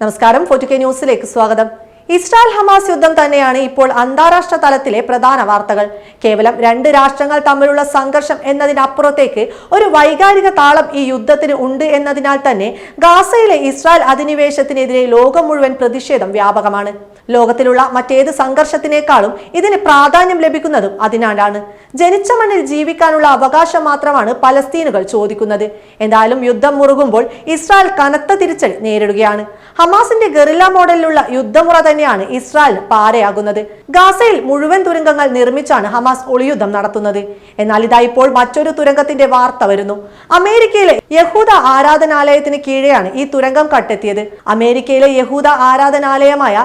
നമസ്കാരം. ഫോർട്ടി ന്യൂസിലേക്ക് സ്വാഗതം. ഇസ്രായേൽ ഹമാസ് യുദ്ധം തന്നെയാണ് ഇപ്പോൾ അന്താരാഷ്ട്ര തലത്തിലെ പ്രധാന വാർത്തകൾ. കേവലം രണ്ട് രാഷ്ട്രങ്ങൾ തമ്മിലുള്ള സംഘർഷം എന്നതിനപ്പുറത്തേക്ക് ഒരു വൈകാരിക താളം ഈ യുദ്ധത്തിന് ഉണ്ട് എന്നതിനാൽ തന്നെ ഗാസയിലെ ഇസ്രായേൽ അധിനിവേശത്തിനെതിരെ ലോകം മുഴുവൻ പ്രതിഷേധം വ്യാപകമാണ്. ലോകത്തിലുള്ള മറ്റേത് സംഘർഷത്തിനേക്കാളും ഇതിന് പ്രാധാന്യം ലഭിക്കുന്നതും അതിനാലാണ്. ജനിച്ച മണ്ണിൽ ജീവിക്കാനുള്ള അവകാശം മാത്രമാണ് പലസ്തീനുകൾ ചോദിക്കുന്നത്. എന്തായാലും യുദ്ധം മുറുകുമ്പോൾ ഇസ്രായേൽ കനത്ത തിരിച്ചടി നേരിടുകയാണ്. ഹമാസിന്റെ ഗറില്ല മോഡലിലുള്ള യുദ്ധമുറ തന്നെയാണ് ഇസ്രായേൽ പാരയാകുന്നത്. ഗാസയിൽ മുഴുവൻ തുരങ്കങ്ങൾ നിർമ്മിച്ചാണ് ഹമാസ് ഒളിയുദ്ധം നടത്തുന്നത്. എന്നാൽ ഇതാ ഇപ്പോൾ മറ്റൊരു തുരങ്കത്തിന്റെ വാർത്ത വരുന്നു. അമേരിക്കയിലെ യഹൂദ ആരാധനാലയത്തിന് കീഴെയാണ് ഈ തുരങ്കം കട്ടെത്തിയത്. അമേരിക്കയിലെ യഹൂദ ആരാധനാലയമായ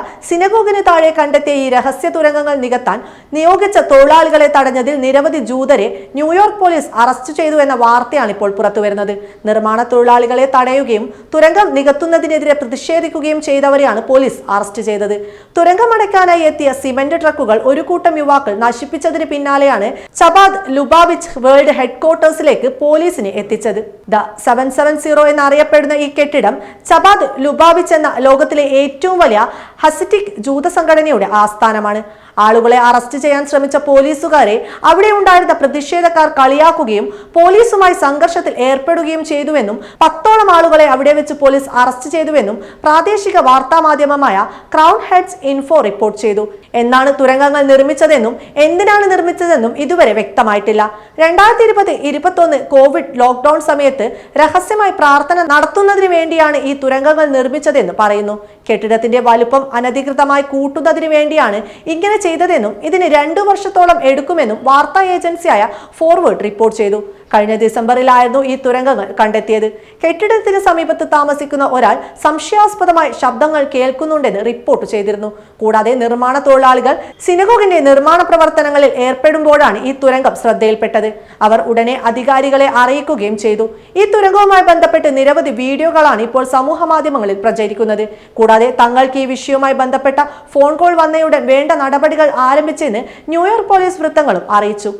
സിനഗോഗിന് താഴെ കണ്ടെത്തിയ ഈ രഹസ്യ തുരങ്കങ്ങൾ നികത്താൻ നിയോഗിച്ച തൊഴിലാളികളെ തടഞ്ഞതിൽ നിരവധി ജൂതരെ ന്യൂയോർക്ക് പോലീസ് അറസ്റ്റ് ചെയ്തു എന്ന വാർത്തയാണ് ഇപ്പോൾ പുറത്തുവരുന്നത്. നിർമ്മാണ തൊഴിലാളികളെ തടയുകയും തുരങ്കം നികത്തുന്നതിനെതിരെ പ്രതിഷേധിക്കുകയും ചെയ്തവരെയാണ് പോലീസ് അറസ്റ്റ് ചെയ്തത്. തുരങ്കം അടയ്ക്കാനായി എത്തിയ സിമന്റ് ട്രക്കുകൾ ഒരു കൂട്ടം യുവാക്കൾ നശിപ്പിച്ചതിന് പിന്നാലെയാണ് ചബാദ് ലുബാവിച്ച് വേൾഡ് ഹെഡ്ക്വാർട്ടേഴ്സിലേക്ക് പോലീസിനെ എത്തിച്ചത്. ദ സെവൻ സെവൻ സീറോ എന്നറിയപ്പെടുന്ന ഈ കെട്ടിടം ചബാദ് ലുബാവിച്ച് എന്ന ലോകത്തിലെ ഏറ്റവും വലിയ ഹസിറ്റിക് ജൂത സംഘടനയുടെ ആസ്ഥാനമാണ്. ആളുകളെ അറസ്റ്റ് ചെയ്യാൻ ശ്രമിച്ച പോലീസുകാരെ അവിടെ ഉണ്ടായിരുന്ന പ്രതിഷേധക്കാർ കളിയാക്കുകയും പോലീസുമായി സംഘർഷത്തിൽ ഏർപ്പെടുകയും ചെയ്തുവെന്നും പത്തോളം ആളുകളെ അവിടെ വെച്ച് പോലീസ് അറസ്റ്റ് ചെയ്തുവെന്നും പ്രാദേശിക വാർത്താ മാധ്യമമായ ക്രൗൺ ഹെഡ്സ് ഇൻഫോ റിപ്പോർട്ട് ചെയ്തു. എന്നാണ് തുരങ്കങ്ങൾ നിർമ്മിച്ചതെന്നും എന്തിനാണ് നിർമ്മിച്ചതെന്നും ഇതുവരെ വ്യക്തമായിട്ടില്ല. രണ്ടായിരത്തി ഇരുപത് ഇരുപത്തൊന്ന് കോവിഡ് ലോക്ക്ഡൌൺ സമയത്ത് രഹസ്യമായി പ്രാർത്ഥന നടത്തുന്നതിന് വേണ്ടിയാണ് ഈ തുരങ്കങ്ങൾ നിർമ്മിച്ചതെന്ന് പറയുന്നു. കെട്ടിടത്തിന്റെ വലുപ്പം അനധികൃതമായി കൂട്ടുന്നതിന് വേണ്ടിയാണ് ഇങ്ങനെ ചെയ്തതെന്നും ഇതിന് രണ്ടു വർഷത്തോളം എടുക്കുമെന്നും വാർത്താ ഏജൻസിയായ ഫോർവേഡ് റിപ്പോർട്ട് ചെയ്തു. കഴിഞ്ഞ ഡിസംബറിലായിരുന്നു ഈ തുരങ്കങ്ങൾ കണ്ടെത്തിയത്. കെട്ടിടത്തിന് സമീപത്ത് താമസിക്കുന്ന ഒരാൾ സംശയാസ്പദമായി ശബ്ദങ്ങൾ കേൾക്കുന്നുണ്ടെന്ന് റിപ്പോർട്ട് ചെയ്തിരുന്നു. കൂടാതെ നിർമ്മാണ തൊഴിലാളികൾ സിനഗോഗിന്റെ നിർമ്മാണ പ്രവർത്തനങ്ങളിൽ ഏർപ്പെടുമ്പോഴാണ് ഈ തുരങ്കം ശ്രദ്ധയിൽപ്പെട്ടത്. അവർ ഉടനെ അധികാരികളെ അറിയിക്കുകയും ചെയ്തു. ഈ തുരങ്കവുമായി ബന്ധപ്പെട്ട് നിരവധി വീഡിയോകളാണ് ഇപ്പോൾ സമൂഹ മാധ്യമങ്ങളിൽ പ്രചരിക്കുന്നത്. കൂടാതെ തങ്ങൾക്ക് ഈ വിഷയവുമായി ബന്ധപ്പെട്ട ഫോൺ കോൾ വന്നയുടൻ വേണ്ട നടപടികൾ ആരംഭിച്ചെന്ന് ന്യൂയോർക്ക് പോലീസ് വൃത്തങ്ങളും അറിയിച്ചു.